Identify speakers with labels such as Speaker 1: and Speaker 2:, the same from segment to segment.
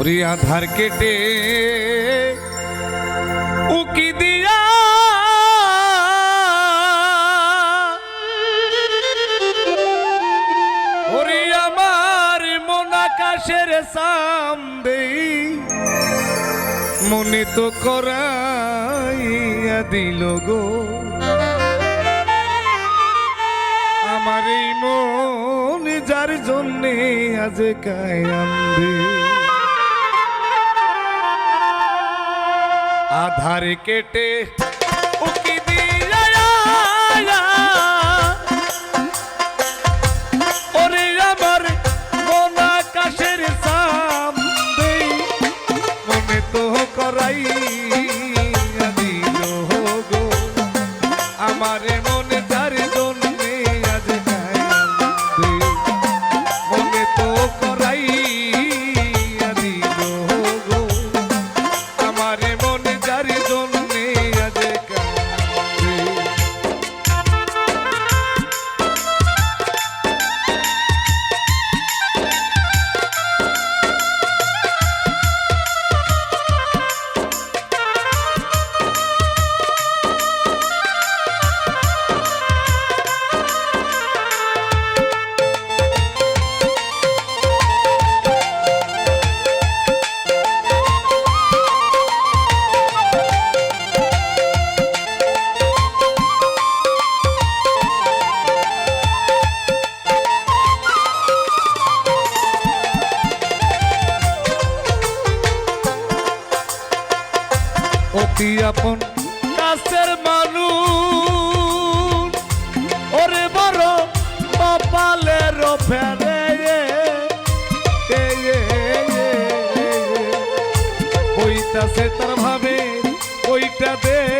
Speaker 1: ওরে আধার কেটে উকি দিয়া ওরে আমার মন আকাশের সামদেই মনে তো করাইয়া দিল গো। আমার এই মন যার জন্যে আজ কায়ান্দে আধার কেটে উকি আপন কাছের মানুষ। ওরে বড় কপালের ফেরে ওইটাছে তার ভাবে ওইটা দেখিলাম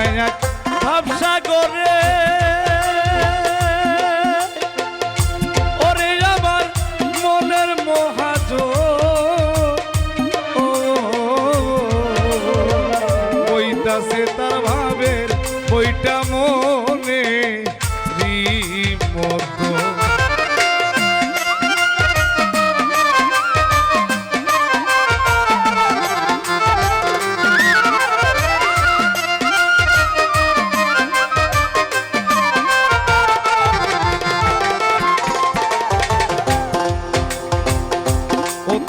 Speaker 1: এক ভাবসা করে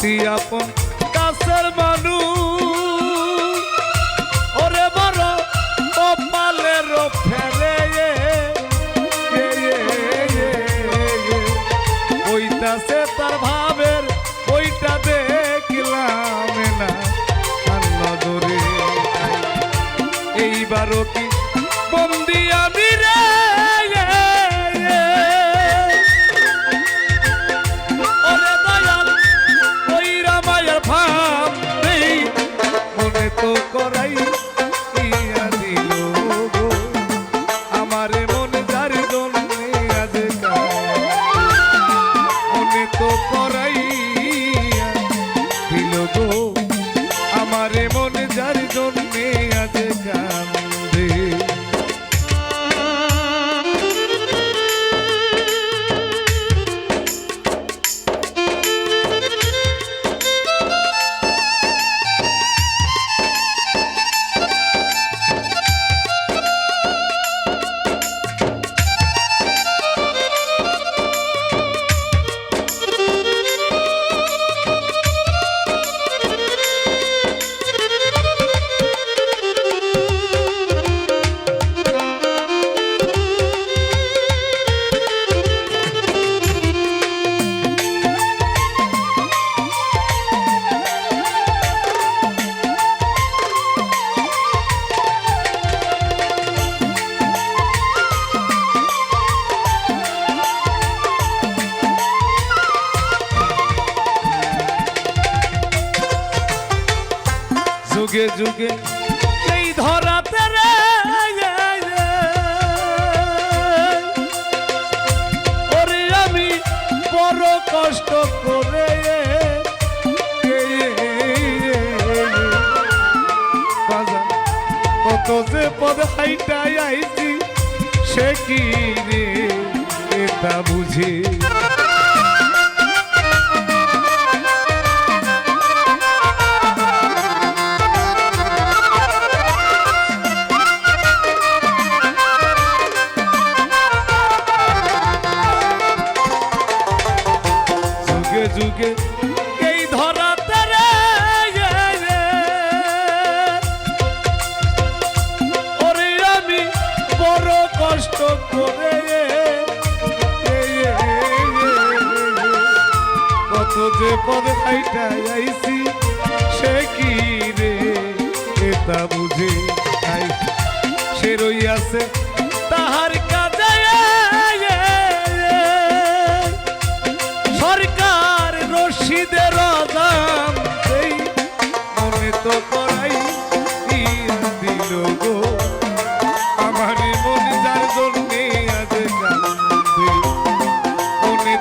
Speaker 1: অতি আপন কাছের মানুষ যুগে যুগে এই ধরাতে রে ওরে আমি বড় কষ্ট করে কত যে পদ হাইটাই আইছি, সে কি রে, এটা বুঝি? কষ্ট করে কত যে পদ খাইটা আইছি সে কি রে? এটা বুঝে সে রইয়াছে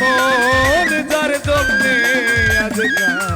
Speaker 1: মন যার জন্যে আজ কান্দে